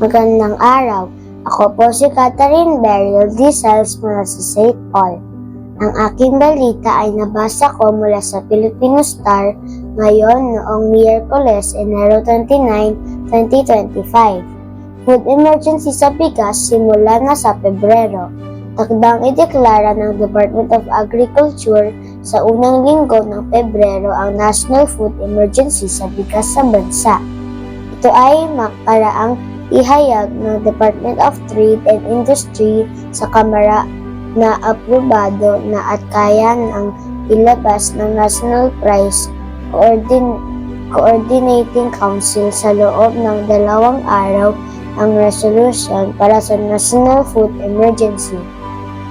Magandang araw. Ako po si Catherine Beryl Dizels mula sa St. Paul. Ang aking balita ay nabasa ko mula sa Filipino Star ngayon noong Miyerkules, Enero 29, 2025. Food emergency sa bigas simula na sa Pebrero. Takdang ideklara ng Department of Agriculture sa unang linggo ng Pebrero ang National Food Emergency sa bigas sa bansa. Ito ay makaraang ihayag ng Department of Trade and Industry sa Kamara na aprobado na at kaya ng ilabas ng National Price Coordin- Coordinating Council sa loob ng dalawang araw ang resolution para sa National Food Emergency.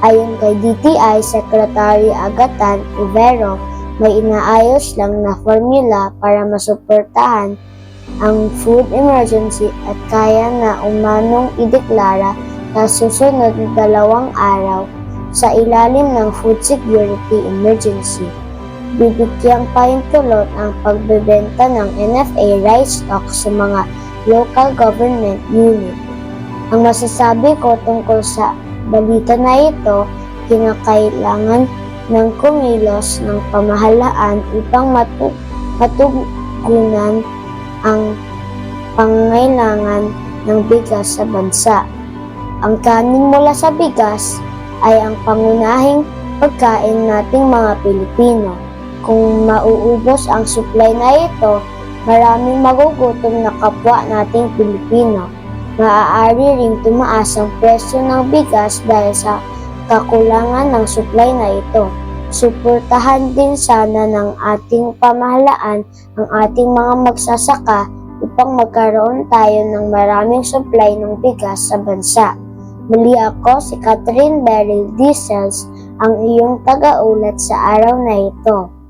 Ayon kay DTI Secretary Agatan Ibero, may inaayos lang na formula para masuportahan ang food emergency at kaya na umanong ideklara sa susunod na dalawang araw sa ilalim ng food security emergency. Bibigyang pahintulot ang pagbebenta ng NFA rice stock sa mga local government unit. Ang masasabi ko tungkol sa balita na ito, kinakailangan ng kumilos ng pamahalaan upang matu- matugunan ang pangailangan ng bigas sa bansa. Ang kanin mula sa bigas ay ang pangunahing pagkain nating mga Pilipino. Kung mauubos ang supply na ito, maraming magugutom na kapwa nating Pilipino. Maaari ring tumaas ang presyo ng bigas dahil sa kakulangan ng supply na ito. Suportahan din sana ng ating pamahalaan ang ating mga magsasaka upang magkaroon tayo ng maraming supply ng bigas sa bansa. Muli ako si Catherine Beryl Diesels, ang iyong taga-ulat sa araw na ito.